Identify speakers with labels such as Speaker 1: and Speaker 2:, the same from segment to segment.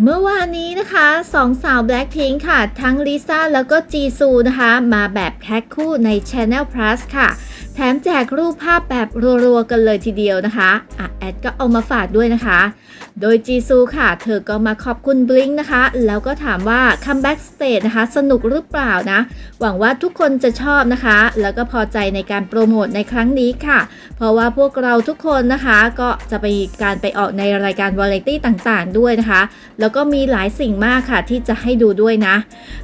Speaker 1: เมื่อวานนี้นะคะสองสาว Blackpink ค่ะ ทั้งลิซ่าแล้วก็จีซูนะคะ มาแบบแพ็คคู่ใน Channel Plus ค่ะ แถมแจกรูปภาพแบบรัวๆ กันเลยทีเดียวนะคะอะแอดก็เอามาฝากด้วยนะคะ โดยจีซูค่ะ เธอก็มาขอบคุณบลิงนะคะ แล้วก็ถามว่าคัมแบ็กสเตจนะคะ สนุกหรือเปล่านะ หวังว่าทุกคนจะชอบนะคะ แล้วก็พอใจในการโปรโมทในครั้งนี้ค่ะ เพราะว่าพวกเราทุกคนนะคะ ก็จะไปการไปออกในรายการวาไรตี้ต่างๆ ด้วยนะคะ แล้วก็มีหลายสิ่งมากค่ะที่จะให้ดูด้วยนะ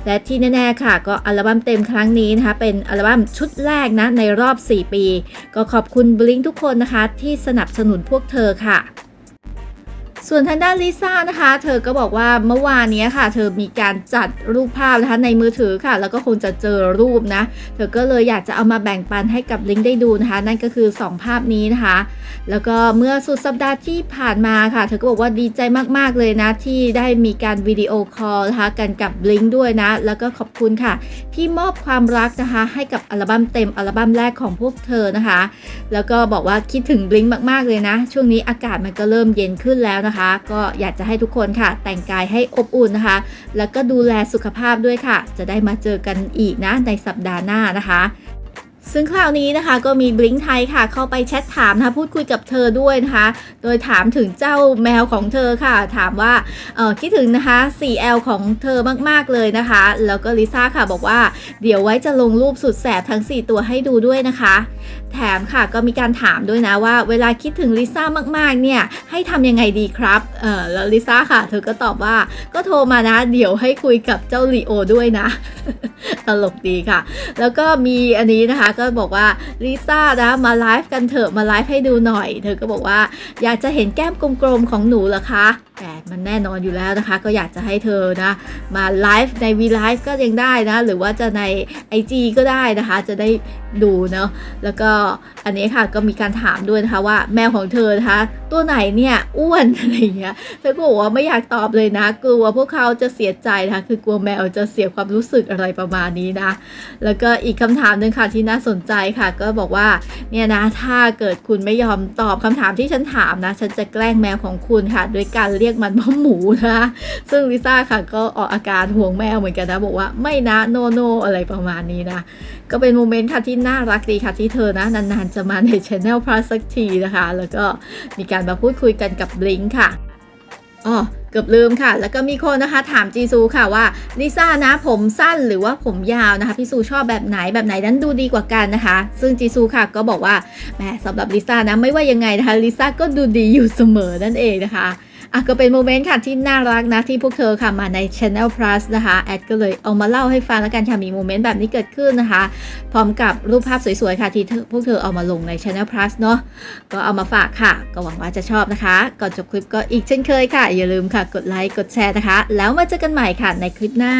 Speaker 1: และที่แน่ๆค่ะ ก็อัลบั้มเต็มครั้งนี้นะคะ เป็นอัลบั้มชุดแรกนะในรอบ 4 ปี ก็ขอบคุณบลิงทุกคนนะคะ ที่สนับสนุนพวกเธอค่ะ ส่วนทางด้านลิซ่านะคะ เธอก็บอกว่าเมื่อวานนี้ค่ะ เธอมีการจัดรูปภาพนะคะในมือถือค่ะ แล้วก็คงจะเจอรูปนะ เธอก็เลยอยากจะเอามาแบ่งปันให้กับลิงได้ดูนะคะ นั่นก็คือ 2 ภาพนี้นะคะ แล้วก็เมื่อสุดสัปดาห์ที่ผ่านมาค่ะ เธอก็บอกว่าดีใจมากๆเลยนะ ที่ได้มีการวิดีโอคอลนะคะกันกับลิงด้วยนะ แล้วก็ขอบคุณค่ะ ที่มอบความรักนะคะ ให้กับอัลบั้มเต็มอัลบั้มแรกของพวกเธอนะคะ แล้วก็บอกว่าคิดถึงบลิงมากๆเลยนะ ช่วงนี้อากาศมันก็เริ่มเย็นขึ้นแล้วนะคะก็อยากจะให้ทุกคนค่ะ แต่งกายให้อบอุ่นนะคะ แล้วก็ดูแลสุขภาพด้วยค่ะ จะได้มาเจอกันอีกนะในสัปดาห์หน้านะคะซึ่งคราวนี้นะคะก็มีบลิงไทยค่ะ เข้าไปแชทถามนะคะพูดคุยกับเธอด้วยนะคะ โดยถามถึงเจ้าแมวของเธอค่ะ ถามว่าเออคิดถึงนะคะ 4L ของเธอมากๆเลยนะคะ แล้วก็ลิซ่าค่ะบอกว่าเดี๋ยวไว้จะลงรูปสุดแสบทั้ง 4 ตัวให้ดูด้วยนะคะ แถมค่ะก็มีการถามด้วยนะว่า เวลาคิดถึงลิซ่ามากๆเนี่ยให้ทำยังไงดีครับเออแล้วลิซ่าค่ะ เธอก็ตอบว่าก็โทรมานะ เดี๋ยวให้คุยกับเจ้าลีโอด้วยนะ ตลกดีค่ะ แล้วก็มีอันนี้นะคะก็บอกว่าลิซ่านะมาไลฟ์กันเถอะมาไลฟ์ให้ดูหน่อย เธอก็บอกว่าอยากจะเห็นแก้มกลมๆของหนูเหรอคะแต่มันแน่นอนอยู่แล้วนะคะ ก็อยากจะให้เธอนะมาไลฟ์ในวีไลฟ์ก็ยังได้นะ หรือว่าจะใน IG ก็ได้นะคะ จะได้ดูเนาะแล้วก็อันนี้ค่ะก็มีการถามด้วยนะคะว่าแมวของเธอนะคะตัวไหนเนี่ยอ้วนอะไรเงี้ยเธอก็บอกว่าไม่อยากตอบเลยนะ กลัวพวกเขาจะเสียใจนะคะคือกลัวแมวจะเสียความรู้สึกอะไรประมาณนี้นะ แล้วก็อีกคำถามหนึ่งค่ะที่น่าสนใจค่ะ ก็บอกว่าเนี่ยนะถ้าเกิดคุณไม่ยอมตอบคำถามที่ฉันถามนะฉันจะแกล้งแมวของคุณค่ะโดยการเรียกมันว่าหมูนะคะซึ่งลิซ่าค่ะก็ออกอาการห่วงแมวเหมือนกันนะบอกว่าไม่นะโนโนอะไรประมาณนี้นะก็เป็นโมเมนต์ค่ะที่น่ารักดีค่ะที่เธอนะ นาน ๆ จะมาใน Channel Plus สักทีนะคะ แล้วก็มีการมาพูดคุยกันกับลิงค่ะอ๋อเกือบลืมค่ะ แล้วก็มีคนนะคะถามจีซูค่ะว่าลิซ่านะผมสั้นหรือว่าผมยาวนะคะพี่ซูชอบแบบไหนแบบไหนนั้นดูดีกว่ากันนะคะ ซึ่งจีซูค่ะก็บอกว่าแหมสำหรับลิซ่านะไม่ว่ายังไงนะคะลิซ่าก็ดูดีอยู่เสมอนั่นเองนะคะ อะก็เป็นโมเมนต์ค่ะที่น่ารักนะที่พวกเธอค่ะมาใน Channel Plus นะคะ แอดก็เลยเอามาเล่าให้ฟังแล้วกันค่ะมีโมเมนต์แบบนี้เกิดขึ้นนะคะ พร้อมกับรูปภาพสวยๆค่ะที่พวกเธอเอามาลงใน Channel Plus เนาะก็เอามาฝากค่ะ ก็หวังว่าจะชอบนะคะ ก่อนจบคลิปก็อีกเช่นเคยค่ะ อย่าลืมค่ะกดไลค์กดแชร์นะคะ แล้วมาเจอกันใหม่ค่ะในคลิปหน้า